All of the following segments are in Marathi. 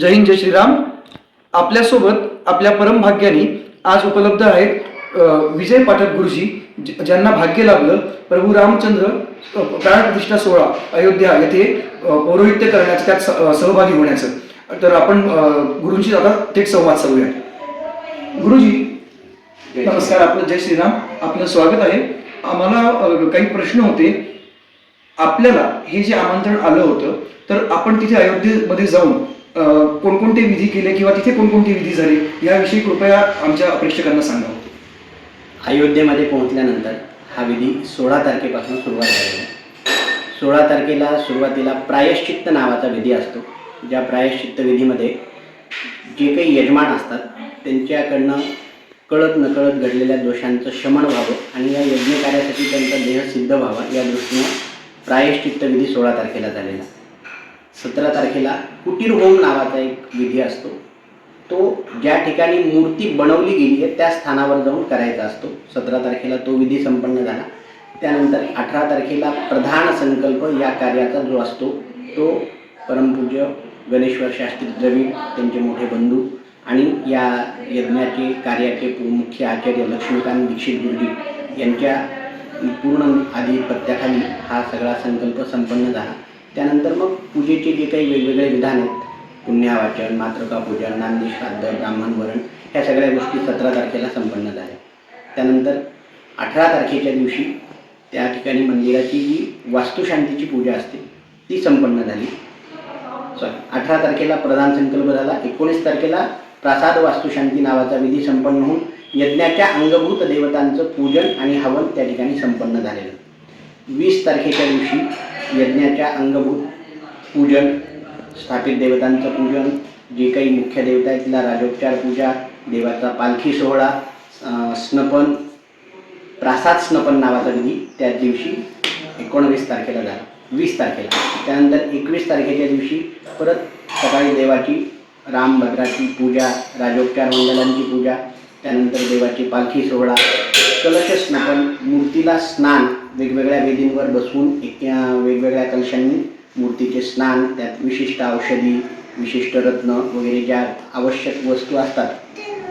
जय हिंद जय श्रीराम. आपल्यासोबत आपल्या परमभाग्याने आज उपलब्ध आहेत विजय पाठक गुरुजी ज्यांना भाग्य लाभलं प्रभू रामचंद्र प्राणप्रतिष्ठा सोहळा अयोध्या येथे पौरोहित्य करण्याचं त्यात सहभागी होण्याचं. तर आपण गुरुजी आता थेट संवाद साधूया. गुरुजी नमस्कार आपलं जय श्रीराम. आपलं स्वागत आहे. आम्हाला काही प्रश्न होते. आपल्याला हे जे आमंत्रण आलं होतं तर आपण तिथे अयोध्येमध्ये जाऊन कोणकोणते विधी केले किंवा तिथे कोणकोणते विधी झाले याविषयी कृपया आमच्या प्रेक्षकांना सांगावं अयोध्येमध्ये पोहोचल्यानंतर हा विधी सोळा तारखेपासून सुरुवात झालेला सोळा तारखेला सुरुवातीला प्रायश्चित्त नावाचा विधी असतो. ज्या प्रायश्चित्त विधीमध्ये जे काही यजमान असतात त्यांच्याकडनं कळत नकळत घडलेल्या दोषांचं शमन व्हावं आणि या यज्ञ कार्यासाठी त्यांचा देह सिद्ध व्हावा या दृष्टीनं प्रायश्चित्त विधी सोळा तारखेला झालेला सतरा तारखेला कुटीर होम नावाचा एक विधी असतो. तो ज्या ठिकाणी मूर्ती बनवली गेली आहे त्या स्थानावर जाऊन करायचा असतो. सतरा तारखेला तो विधी संपन्न झाला. त्यानंतर अठरा तारखेला प्रधान संकल्प या कार्याचा जो असतो तो परमपूज्य गणेश्वर शास्त्री द्रविड त्यांचे मोठे बंधू आणि या यज्ञाचे कार्याचे मुख्य आचार्य लक्ष्मीकांत दीक्षित गुरुजी यांच्या पूर्ण आधिपत्याखाली हा सगळा संकल्प संपन्न झाला. त्यानंतर मग पूजेचे जे काही वेगवेगळे विधान आहेत पुण्यावाचन मातृका पूजन नांदी श्राद्ध ब्राह्मण वरण ह्या सगळ्या गोष्टी सतरा तारखेला संपन्न झाल्या. त्यानंतर अठरा तारखेच्या दिवशी त्या ठिकाणी मंदिराची जी वास्तुशांतीची पूजा असते ती संपन्न झाली. सॉरी अठरा तारखेला प्रधान संकल्प झाला एकोणीस तारखेला प्रासाद वास्तुशांती नावाचा विधी संपन्न होऊन यज्ञाच्या अंगभूत देवतांचं पूजन आणि हवन त्या ठिकाणी संपन्न झालेलं. वीस तारखेच्या दिवशी यज्ञाच्या अंगभूत पूजन स्थापित देवतांचं पूजन जे काही मुख्य देवता आहेत तिला राजोपचार पूजा देवाचा पालखी सोहळा स्नपन प्रासाद स्नपन नावाचा विधी त्याच दिवशी एकोणवीस तारखेला झाला. वीस तारखेला. त्यानंतर एकवीस तारखेच्या दिवशी परत सकाळी देवाची रामभद्राची पूजा राजोपचार मंडळांची पूजा त्यानंतर देवाची पालखी सोहळा कलश स्नापन मूर्तीला स्नान वेगवेगळ्या वेदींवर बसवून एक वेगवेगळ्या कलशांनी मूर्तीचे स्नान त्यात विशिष्ट औषधी विशिष्ट रत्न वगैरे ज्या आवश्यक वस्तू असतात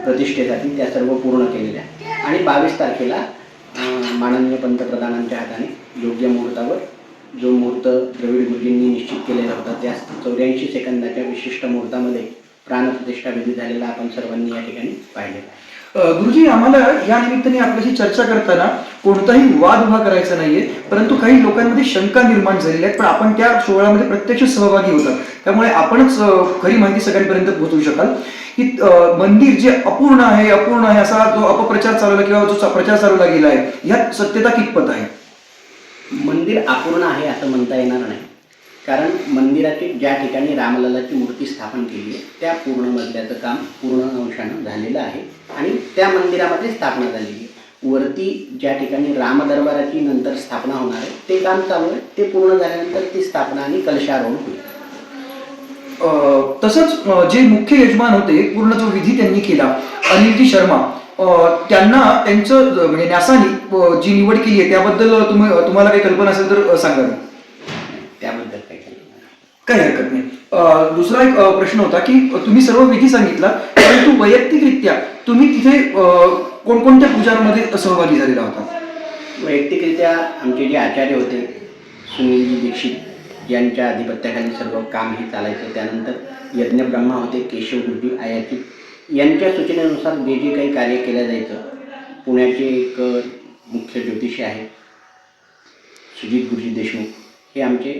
प्रतिष्ठेसाठी त्या सर्व पूर्ण केलेल्या. आणि बावीस तारखेला माननीय पंतप्रधानांच्या हाताने योग्य मुहूर्तावर जो मुहूर्त द्रविड गुरुजींनी निश्चित केलेला होता त्या चौऱ्याऐंशी सेकंदाच्या विशिष्ट मुहूर्तामध्ये प्राणप्रतिष्ठा विधी झालेला आपण सर्वांनी या ठिकाणी पाहिलेला आहे. गुरुजी आम्हाला या निमित्ताने आपल्याशी चर्चा करताना कोणताही वाद उभा करायचा नाहीये परंतु काही लोकांमध्ये शंका निर्माण झालेल्या आहेत पण आपण त्या सोहळ्यामध्ये प्रत्यक्ष सहभागी होतात त्यामुळे आपणच खरी माहिती सगळ्यांपर्यंत पोहोचवू शकाल. की मंदिर जे अपूर्ण आहे अपूर्ण आहे असा जो अपप्रचार चालवला किंवा जो प्रचार चालवला गेला आहे यात सत्यता कितपत आहे? मंदिर अपूर्ण आहे असं म्हणता येणार नाही. कारण मंदिराची ज्या ठिकाणी रामलालाची मूर्ती स्थापन केली आहे त्या पूर्ण मजल्याचं काम पूर्ण अंशानं झालेलं आहे. त्या मंदिरामध्ये स्थापना झालेली आहे. वरती ज्या ठिकाणी रामदरबाराची नंतर स्थापना होणार आहे ते काम चालू आहे. ते पूर्ण झाल्यानंतर ती स्थापना आणि कलशारोहण होईल. तसंच जे मुख्य यजमान होते पूर्ण जो विधी त्यांनी केला अनिलजी शर्मा त्यांना त्यांचं म्हणजे न्यासानी जी निवड केली आहे त्याबद्दल तुम्ही तुम्हाला काही कल्पना असेल तर सांगा त्याबद्दल काही. काही हरकत नाही. दुसरा एक प्रश्न होता की तुम्ही सर्व विधी सांगितला परंतु वैयक्तिकरित्या तुम्ही तिथे कोणकोणत्या पूजांमध्ये सहभागी झालेला होता? वैयक्तिकरित्या आमचे जे आचार्य होते सुनीलजी दीक्षित यांच्या आधिपत्याखाली सर्व काम हे चालायचं. त्यानंतर यज्ञब्रह्मा होते केशव गुरुजी आयाची. यांच्या सूचनेनुसार जे जे काही कार्य केलं जायचं पुण्याचे एक मुख्य ज्योतिषी आहे सुजित गुरुजी देशमुख हे आमचे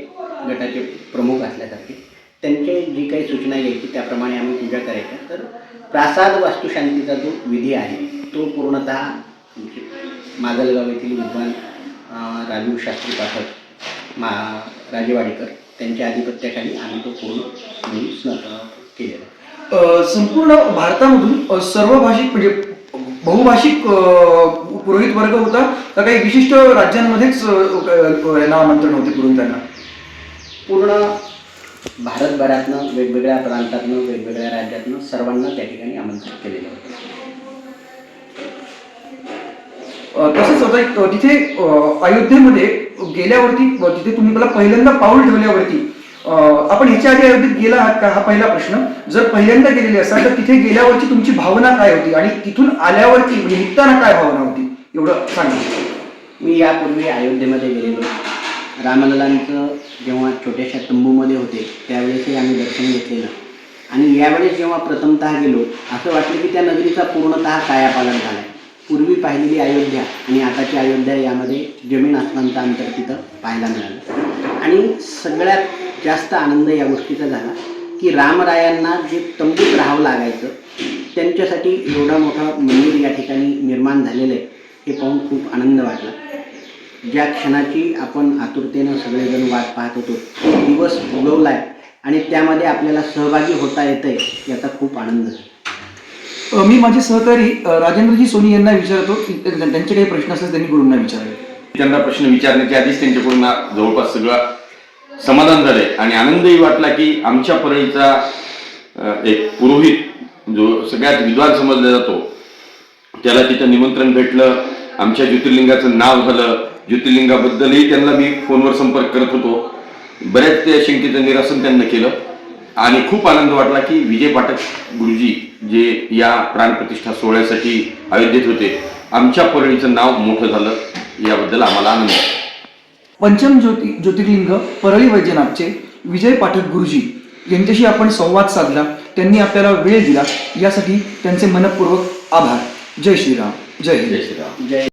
गटाचे प्रमुख असल्यासारखे त्यांचे जी काही सूचना यायची त्याप्रमाणे आम्ही पूजा करायच्या तर प्रासाद वास्तुशांतीचा जो विधी आहे तो पूर्णतः माजलगाव येथील विद्वान राजू शास्त्री पाठक मा राजेवाडीकर त्यांच्या आधिपत्याखाली आम्ही तो पूर्ण अं, केलेला संपूर्ण भारतामधून सर्व भाषिक म्हणजे बहुभाषिक पुरोहित वर्ग होता का काही विशिष्ट राज्यांमध्येच यांना आमंत्रण होते पुरोहितांना पूर्ण भारतभरातनं वेगवेगळ्या प्रांतातनं वेगवेगळ्या राज्यातनं सर्वांना त्या ठिकाणी आमंत्रित केलेलं होतं. तसंच होतं एक, तिथे अयोध्येमध्ये गेल्यावरती तिथे तुम्ही मला पहिल्यांदा पाऊल ठेवल्यावरती आपण ह्याच्या आधी अयोध्येत गेला आहात का? हा पहिला प्रश्न. जर पहिल्यांदा गेलेले असाल तर तिथे गेल्यावरची तुमची भावना काय होती? आणि तिथून आल्यावरती म्हणजे निघताना काय भावना होती? एवढं सांगा. मी यापूर्वी अयोध्येमध्ये गेलेलो. रामललांचं जेव्हा छोट्याशा तंबूमध्ये होते त्यावेळेसही आम्ही दर्शन घेतलेलं. आणि यावेळेस जेव्हा प्रथमतः गेलो असं वाटलं की त्या नगरीचा पूर्णतः कायापालन झाला आहे पूर्वी पाहिलेली अयोध्या आणि आताची अयोध्या यामध्ये जमीन आसमानचं अंतर तिथं पाहायला मिळालं. आणि सगळ्यात जास्त आनंद या गोष्टीचा झाला की रामरायांना जे तंबूत राहावं लागायचं त्यांच्यासाठी एवढा मोठा मंदिर या ठिकाणी निर्माण झालेलं आहे हे पाहून खूप आनंद वाटला. ज्या क्षणाची आपण आतुरतेनं सगळेजण वाट पाहत होतो तो दिवस उगवलाय आणि त्यामध्ये आपल्याला सहभागी होता येतंय याचा खूप आनंद झाला मी माझे सहकारी राजेंद्रजी सोनी यांना विचारतो त्यांचे काही प्रश्न असतील त्यांनी गुरूंना विचारावे. त्यांना प्रश्न विचारण्याच्या आधीच त्यांच्याकडून जवळपास सगळं समाधान झालंय. आणि आनंदही वाटला की आमच्या परळीचा एक पुरोहित जो सगळ्यात विद्वान समजला जातो त्याला तिथं निमंत्रण भेटलं. आमच्या ज्योतिर्लिंगाचं नाव झालं. ज्योतिर्लिंगाबद्दलही त्यांना मी फोनवर संपर्क करत होतो. बऱ्याच त्या शंकेचं निरसन त्यांना केलं. आणि खूप आनंद वाटला की विजय पाठक गुरुजी जे या प्राणप्रतिष्ठा सोहळ्यासाठी अयोध्येत होते आमच्या परळीचं नाव मोठं झालं. याबद्दल आम्हाला आनंद आहे. पंचम ज्योति ज्योतिर्लिंग परळी वैजनाथचे विजय पाठक गुरुजी यांच्याशी आपण संवाद साधला. त्यांनी आपल्याला वेळ दिला. यासाठी त्यांचे मनपूर्वक आभार. जय श्रीराम जय हिंद जय श्रीराम जय